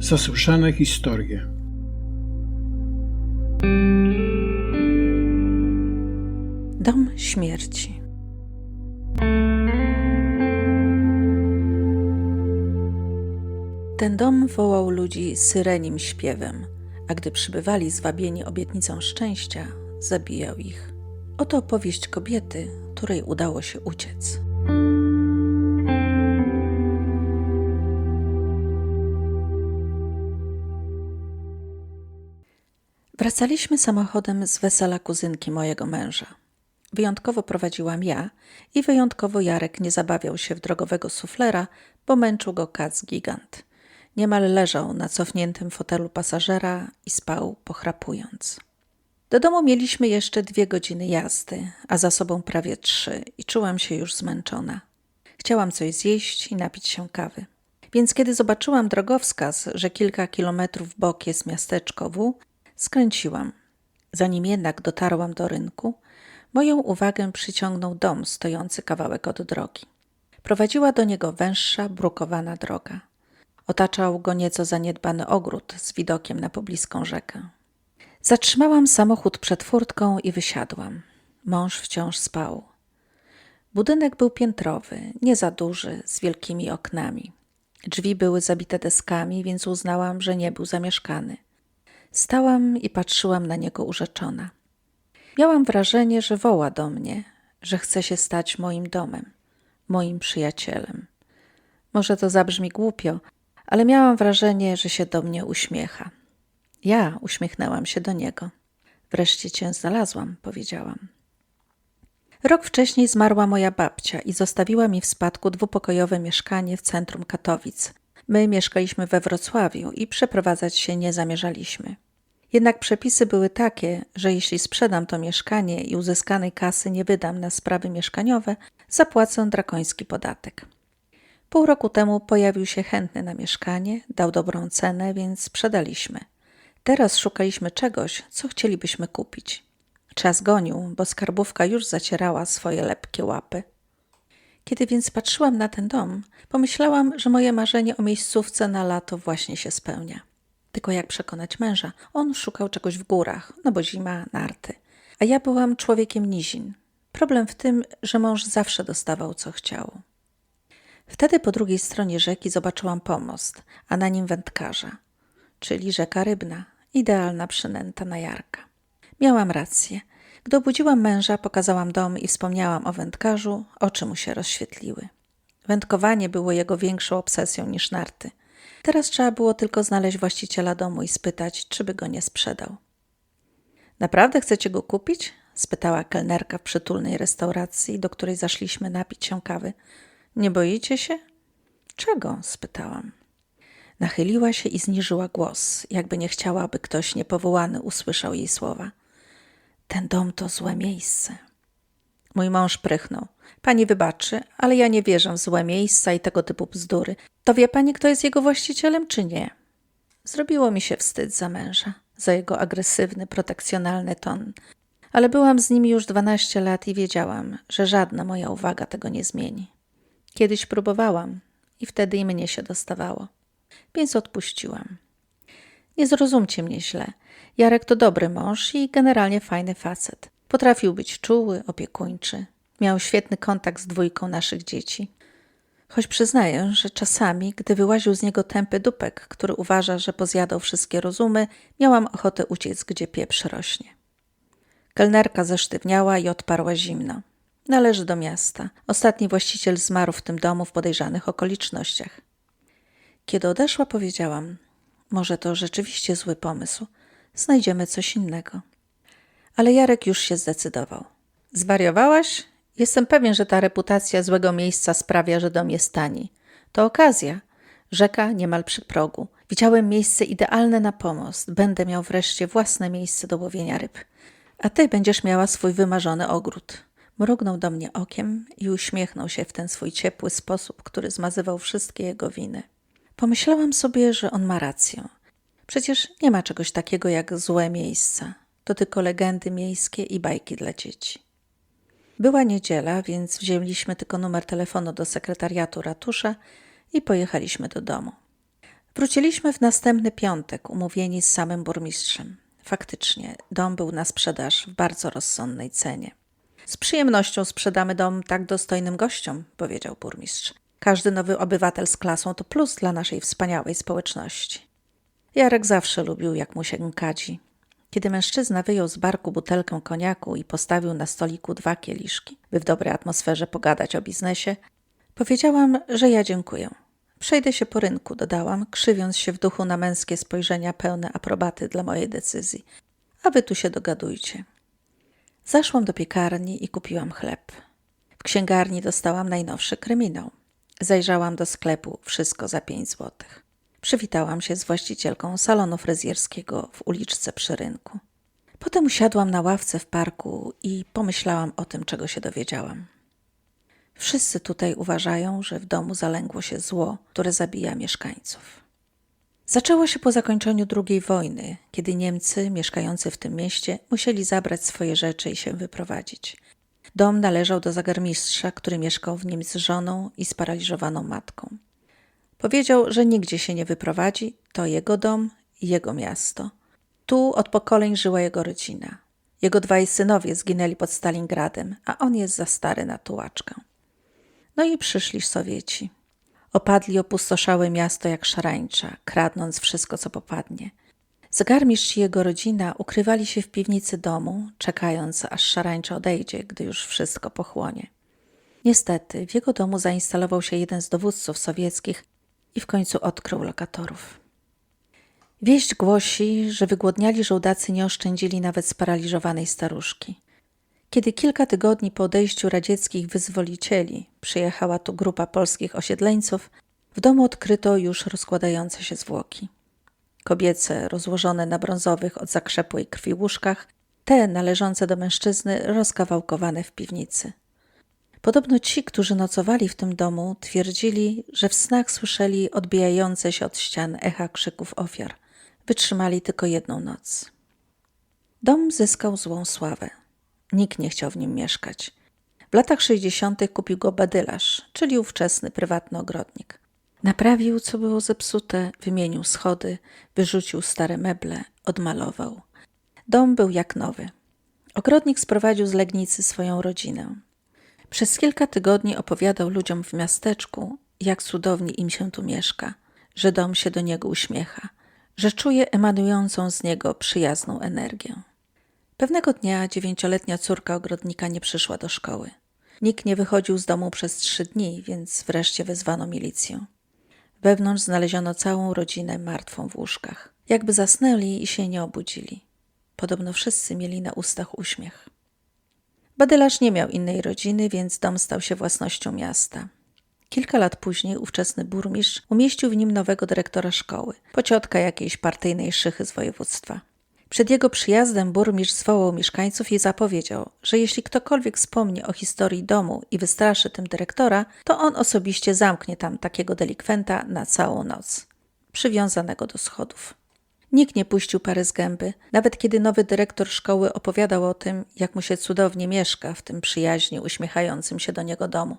Zasłyszane historie. Dom śmierci. Ten dom wołał ludzi syrenim śpiewem, a gdy przybywali zwabieni obietnicą szczęścia, zabijał ich. Oto opowieść kobiety, której udało się uciec. Wracaliśmy samochodem z wesela kuzynki mojego męża. Wyjątkowo prowadziłam ja i wyjątkowo Jarek nie zabawiał się w drogowego suflera, bo męczył go kac gigant. Niemal leżał na cofniętym fotelu pasażera i spał, pochrapując. Do domu mieliśmy jeszcze dwie godziny jazdy, a za sobą prawie trzy i czułam się już zmęczona. Chciałam coś zjeść i napić się kawy. Więc kiedy zobaczyłam drogowskaz, że kilka kilometrów w bok jest miasteczko W, skręciłam. Zanim jednak dotarłam do rynku, moją uwagę przyciągnął dom stojący kawałek od drogi. Prowadziła do niego węższa, brukowana droga. Otaczał go nieco zaniedbany ogród z widokiem na pobliską rzekę. Zatrzymałam samochód przed furtką i wysiadłam. Mąż wciąż spał. Budynek był piętrowy, nie za duży, z wielkimi oknami. Drzwi były zabite deskami, więc uznałam, że nie był zamieszkany. Stałam i patrzyłam na niego urzeczona. Miałam wrażenie, że woła do mnie, że chce się stać moim domem, moim przyjacielem. Może to zabrzmi głupio, ale miałam wrażenie, że się do mnie uśmiecha. Ja uśmiechnęłam się do niego. Wreszcie cię znalazłam, powiedziałam. Rok wcześniej zmarła moja babcia i zostawiła mi w spadku dwupokojowe mieszkanie w centrum Katowic. My mieszkaliśmy we Wrocławiu i przeprowadzać się nie zamierzaliśmy. Jednak przepisy były takie, że jeśli sprzedam to mieszkanie i uzyskanej kasy nie wydam na sprawy mieszkaniowe, zapłacę drakoński podatek. Pół roku temu pojawił się chętny na mieszkanie, dał dobrą cenę, więc sprzedaliśmy. Teraz szukaliśmy czegoś, co chcielibyśmy kupić. Czas gonił, bo skarbówka już zacierała swoje lepkie łapy. Kiedy więc patrzyłam na ten dom, pomyślałam, że moje marzenie o miejscówce na lato właśnie się spełnia. Tylko jak przekonać męża? On szukał czegoś w górach, no bo zima, narty. A ja byłam człowiekiem nizin. Problem w tym, że mąż zawsze dostawał co chciał. Wtedy po drugiej stronie rzeki zobaczyłam pomost, a na nim wędkarza, czyli rzeka rybna, idealna przynęta na jarka. Miałam rację. Gdy obudziłam męża, pokazałam dom i wspomniałam o wędkarzu, oczy mu się rozświetliły. Wędkowanie było jego większą obsesją niż narty. Teraz trzeba było tylko znaleźć właściciela domu i spytać, czy by go nie sprzedał. Naprawdę chcecie go kupić? spytała kelnerka w przytulnej restauracji, do której zaszliśmy napić się kawy. Nie boicie się? Czego? spytałam. Nachyliła się i zniżyła głos, jakby nie chciała, aby ktoś niepowołany usłyszał jej słowa. Ten dom to złe miejsce. Mój mąż prychnął. Pani wybaczy, ale ja nie wierzę w złe miejsca i tego typu bzdury. To wie pani, kto jest jego właścicielem, czy nie? Zrobiło mi się wstyd za męża, za jego agresywny, protekcjonalny ton. Ale byłam z nimi już dwanaście lat i wiedziałam, że żadna moja uwaga tego nie zmieni. Kiedyś próbowałam i wtedy i mnie się dostawało. Więc odpuściłam. Nie zrozumcie mnie źle. Jarek to dobry mąż i generalnie fajny facet. Potrafił być czuły, opiekuńczy. Miał świetny kontakt z dwójką naszych dzieci. Choć przyznaję, że czasami, gdy wyłaził z niego tępy dupek, który uważa, że pozjadał wszystkie rozumy, miałam ochotę uciec, gdzie pieprz rośnie. Kelnerka zesztywniała i odparła zimno. Należy do miasta. Ostatni właściciel zmarł w tym domu w podejrzanych okolicznościach. Kiedy odeszła, powiedziałam: Może to rzeczywiście zły pomysł. Znajdziemy coś innego. Ale Jarek już się zdecydował. Zwariowałaś? Jestem pewien, że ta reputacja złego miejsca sprawia, że dom jest tani. To okazja. Rzeka niemal przy progu. Widziałem miejsce idealne na pomost. Będę miał wreszcie własne miejsce do łowienia ryb. A ty będziesz miała swój wymarzony ogród. Mrugnął do mnie okiem i uśmiechnął się w ten swój ciepły sposób, który zmazywał wszystkie jego winy. Pomyślałam sobie, że on ma rację. Przecież nie ma czegoś takiego jak złe miejsca. To tylko legendy miejskie i bajki dla dzieci. Była niedziela, więc wzięliśmy tylko numer telefonu do sekretariatu ratusza i pojechaliśmy do domu. Wróciliśmy w następny piątek, umówieni z samym burmistrzem. Faktycznie, dom był na sprzedaż w bardzo rozsądnej cenie. Z przyjemnością sprzedamy dom tak dostojnym gościom, powiedział burmistrz. Każdy nowy obywatel z klasą to plus dla naszej wspaniałej społeczności. Jarek zawsze lubił, jak mu się kadzi. Kiedy mężczyzna wyjął z barku butelkę koniaku i postawił na stoliku dwa kieliszki, by w dobrej atmosferze pogadać o biznesie, powiedziałam, że ja dziękuję. Przejdę się po rynku, dodałam, krzywiąc się w duchu na męskie spojrzenia pełne aprobaty dla mojej decyzji. A wy tu się dogadujcie. Zaszłam do piekarni i kupiłam chleb. W księgarni dostałam najnowszy kryminał. Zajrzałam do sklepu, wszystko za pięć złotych. Przywitałam się z właścicielką salonu fryzjerskiego w uliczce przy rynku. Potem usiadłam na ławce w parku i pomyślałam o tym, czego się dowiedziałam. Wszyscy tutaj uważają, że w domu zalęgło się zło, które zabija mieszkańców. Zaczęło się po zakończeniu II wojny, kiedy Niemcy mieszkający w tym mieście musieli zabrać swoje rzeczy i się wyprowadzić. Dom należał do zagarmistrza, który mieszkał w nim z żoną i sparaliżowaną matką. Powiedział, że nigdzie się nie wyprowadzi, to jego dom i jego miasto. Tu od pokoleń żyła jego rodzina. Jego dwaj synowie zginęli pod Stalingradem, a on jest za stary na tułaczkę. No i przyszli Sowieci. Opadli opustoszałe miasto jak szarańcza, kradnąc wszystko, co popadnie. Zegarmistrz i jego rodzina ukrywali się w piwnicy domu, czekając, aż szarańcza odejdzie, gdy już wszystko pochłonie. Niestety, w jego domu zainstalował się jeden z dowódców sowieckich i w końcu odkrył lokatorów. Wieść głosi, że wygłodniali żołdacy nie oszczędzili nawet sparaliżowanej staruszki. Kiedy kilka tygodni po odejściu radzieckich wyzwolicieli przyjechała tu grupa polskich osiedleńców, w domu odkryto już rozkładające się zwłoki. Kobiece, rozłożone na brązowych od zakrzepłej krwi łóżkach, te należące do mężczyzny rozkawałkowane w piwnicy. Podobno ci, którzy nocowali w tym domu, twierdzili, że w snach słyszeli odbijające się od ścian echa krzyków ofiar. Wytrzymali tylko jedną noc. Dom zyskał złą sławę. Nikt nie chciał w nim mieszkać. W latach 60. kupił go badylarz, czyli ówczesny prywatny ogrodnik. Naprawił, co było zepsute, wymienił schody, wyrzucił stare meble, odmalował. Dom był jak nowy. Ogrodnik sprowadził z Legnicy swoją rodzinę. Przez kilka tygodni opowiadał ludziom w miasteczku, jak cudownie im się tu mieszka, że dom się do niego uśmiecha, że czuje emanującą z niego przyjazną energię. Pewnego dnia dziewięcioletnia córka ogrodnika nie przyszła do szkoły. Nikt nie wychodził z domu przez trzy dni, więc wreszcie wezwano milicję. Wewnątrz znaleziono całą rodzinę martwą w łóżkach. Jakby zasnęli i się nie obudzili. Podobno wszyscy mieli na ustach uśmiech. Badylarz nie miał innej rodziny, więc dom stał się własnością miasta. Kilka lat później ówczesny burmistrz umieścił w nim nowego dyrektora szkoły, pociotka jakiejś partyjnej szychy z województwa. Przed jego przyjazdem burmistrz zwołał mieszkańców i zapowiedział, że jeśli ktokolwiek wspomni o historii domu i wystraszy tym dyrektora, to on osobiście zamknie tam takiego delikwenta na całą noc, przywiązanego do schodów. Nikt nie puścił pary z gęby, nawet kiedy nowy dyrektor szkoły opowiadał o tym, jak mu się cudownie mieszka w tym przyjaźnie uśmiechającym się do niego domu.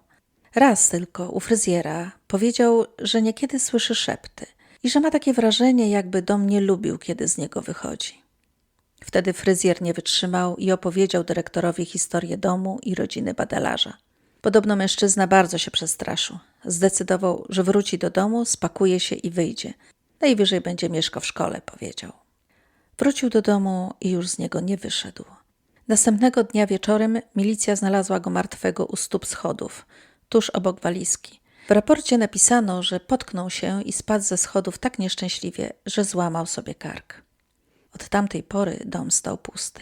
Raz tylko u fryzjera powiedział, że niekiedy słyszy szepty i że ma takie wrażenie, jakby dom nie lubił, kiedy z niego wychodzi. Wtedy fryzjer nie wytrzymał i opowiedział dyrektorowi historię domu i rodziny badalarza. Podobno mężczyzna bardzo się przestraszył. Zdecydował, że wróci do domu, spakuje się i wyjdzie. Najwyżej będzie mieszkał w szkole, powiedział. Wrócił do domu i już z niego nie wyszedł. Następnego dnia wieczorem milicja znalazła go martwego u stóp schodów, tuż obok walizki. W raporcie napisano, że potknął się i spadł ze schodów tak nieszczęśliwie, że złamał sobie kark. Od tamtej pory dom stał pusty.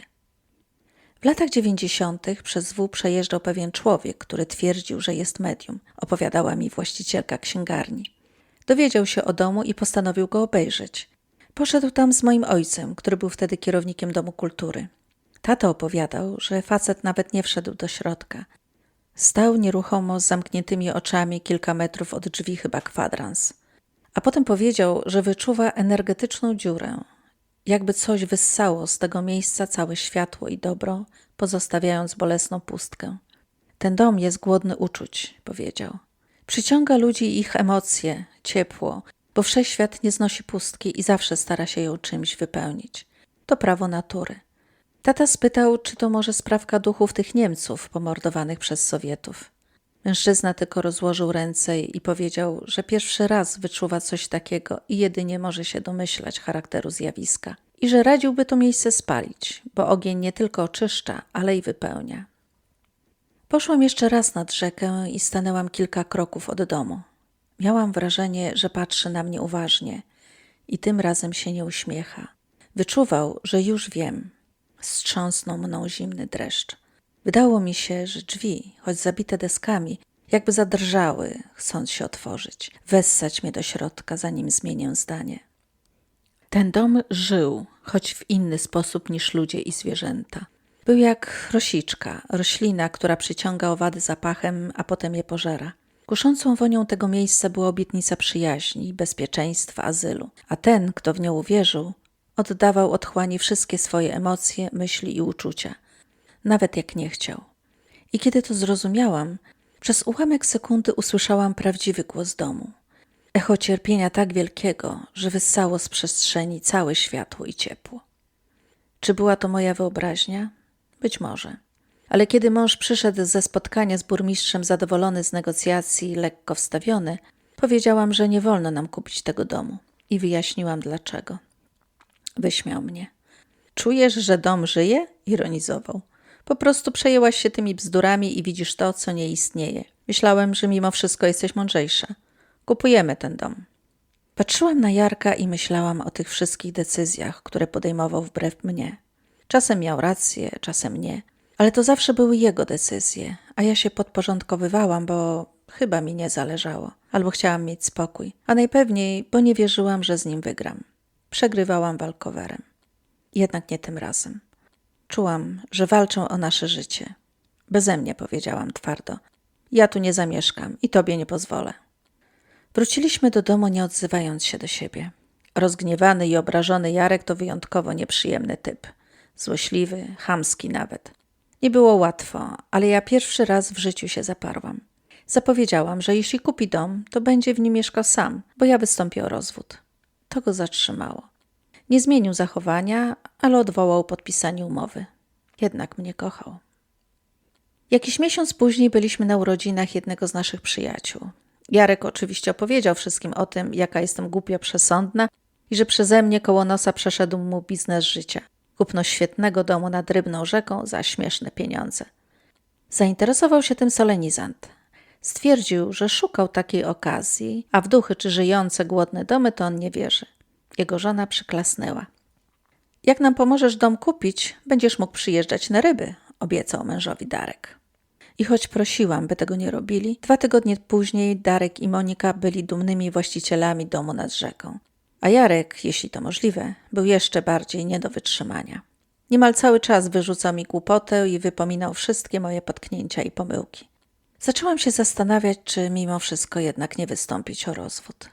W latach dziewięćdziesiątych przez W przejeżdżał pewien człowiek, który twierdził, że jest medium, opowiadała mi właścicielka księgarni. Dowiedział się o domu i postanowił go obejrzeć. Poszedł tam z moim ojcem, który był wtedy kierownikiem Domu Kultury. Tato opowiadał, że facet nawet nie wszedł do środka. Stał nieruchomo z zamkniętymi oczami kilka metrów od drzwi, chyba kwadrans. A potem powiedział, że wyczuwa energetyczną dziurę, jakby coś wyssało z tego miejsca całe światło i dobro, pozostawiając bolesną pustkę. Ten dom jest głodny uczuć, powiedział. Przyciąga ludzi i ich emocje, ciepło, bo wszechświat nie znosi pustki i zawsze stara się ją czymś wypełnić. To prawo natury. Tata spytał, czy to może sprawka duchów tych Niemców pomordowanych przez Sowietów. Mężczyzna tylko rozłożył ręce i powiedział, że pierwszy raz wyczuwa coś takiego i jedynie może się domyślać charakteru zjawiska. I że radziłby to miejsce spalić, bo ogień nie tylko oczyszcza, ale i wypełnia. Poszłam jeszcze raz nad rzekę i stanęłam kilka kroków od domu. Miałam wrażenie, że patrzy na mnie uważnie i tym razem się nie uśmiecha. Wyczuwał, że już wiem. Wstrząsnął mną zimny dreszcz. Wydało mi się, że drzwi, choć zabite deskami, jakby zadrżały, chcąc się otworzyć, wessać mnie do środka, zanim zmienię zdanie. Ten dom żył, choć w inny sposób niż ludzie i zwierzęta. Był jak rosiczka, roślina, która przyciąga owady zapachem, a potem je pożera. Kuszącą wonią tego miejsca była obietnica przyjaźni, bezpieczeństwa, azylu, a ten, kto w nią uwierzył, oddawał otchłani wszystkie swoje emocje, myśli i uczucia, nawet jak nie chciał. I kiedy to zrozumiałam, przez ułamek sekundy usłyszałam prawdziwy głos domu. Echo cierpienia tak wielkiego, że wyssało z przestrzeni całe światło i ciepło. Czy była to moja wyobraźnia? Być może. Ale kiedy mąż przyszedł ze spotkania z burmistrzem zadowolony z negocjacji, lekko wstawiony, powiedziałam, że nie wolno nam kupić tego domu i wyjaśniłam dlaczego. Wyśmiał mnie. Czujesz, że dom żyje? ironizował. Po prostu przejęłaś się tymi bzdurami i widzisz to, co nie istnieje. Myślałem, że mimo wszystko jesteś mądrzejsza. Kupujemy ten dom. Patrzyłam na Jarka i myślałam o tych wszystkich decyzjach, które podejmował wbrew mnie. Czasem miał rację, czasem nie, ale to zawsze były jego decyzje, a ja się podporządkowywałam, bo chyba mi nie zależało, albo chciałam mieć spokój, a najpewniej, bo nie wierzyłam, że z nim wygram. Przegrywałam walkowerem. Jednak nie tym razem. Czułam, że walczą o nasze życie. Beze mnie, powiedziałam twardo. Ja tu nie zamieszkam i tobie nie pozwolę. Wróciliśmy do domu, nie odzywając się do siebie. Rozgniewany i obrażony Jarek to wyjątkowo nieprzyjemny typ. Złośliwy, chamski nawet. Nie było łatwo, ale ja pierwszy raz w życiu się zaparłam. Zapowiedziałam, że jeśli kupi dom, to będzie w nim mieszkał sam, bo ja wystąpię o rozwód. To go zatrzymało. Nie zmienił zachowania, ale odwołał podpisanie umowy. Jednak mnie kochał. Jakiś miesiąc później byliśmy na urodzinach jednego z naszych przyjaciół. Jarek oczywiście opowiedział wszystkim o tym, jaka jestem głupio przesądna i że przeze mnie koło nosa przeszedł mu biznes życia. Kupno świetnego domu nad rybną rzeką za śmieszne pieniądze. Zainteresował się tym solenizant. Stwierdził, że szukał takiej okazji, a w duchy czy żyjące głodne domy to on nie wierzy. Jego żona przyklasnęła. Jak nam pomożesz dom kupić, będziesz mógł przyjeżdżać na ryby, obiecał mężowi Darek. I choć prosiłam, by tego nie robili, dwa tygodnie później Darek i Monika byli dumnymi właścicielami domu nad rzeką. A Jarek, jeśli to możliwe, był jeszcze bardziej nie do wytrzymania. Niemal cały czas wyrzucał mi głupotę i wypominał wszystkie moje potknięcia i pomyłki. Zaczęłam się zastanawiać, czy mimo wszystko jednak nie wystąpić o rozwód.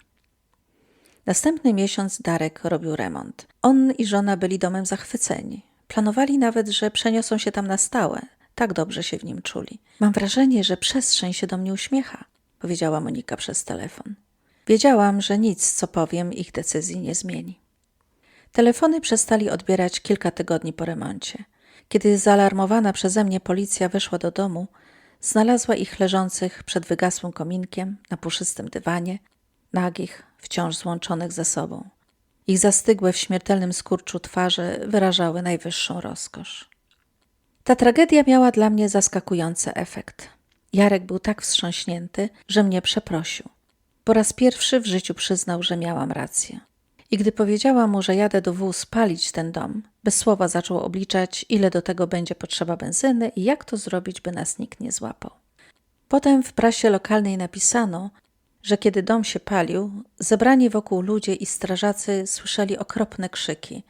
Następny miesiąc Darek robił remont. On i żona byli domem zachwyceni. Planowali nawet, że przeniosą się tam na stałe. Tak dobrze się w nim czuli. Mam wrażenie, że przestrzeń się do mnie uśmiecha, powiedziała Monika przez telefon. Wiedziałam, że nic, co powiem, ich decyzji nie zmieni. Telefony przestali odbierać kilka tygodni po remoncie. Kiedy zaalarmowana przeze mnie policja weszła do domu, znalazła ich leżących przed wygasłym kominkiem na puszystym dywanie, nagich, wciąż złączonych ze sobą. Ich zastygłe w śmiertelnym skurczu twarze wyrażały najwyższą rozkosz. Ta tragedia miała dla mnie zaskakujący efekt. Jarek był tak wstrząśnięty, że mnie przeprosił. Po raz pierwszy w życiu przyznał, że miałam rację. I gdy powiedziałam mu, że jadę do wół spalić ten dom, bez słowa zaczął obliczać, ile do tego będzie potrzeba benzyny i jak to zrobić, by nas nikt nie złapał. Potem w prasie lokalnej napisano, że kiedy dom się palił, zebrani wokół ludzie i strażacy słyszeli okropne krzyki,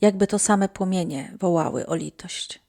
jakby to same płomienie wołały o litość.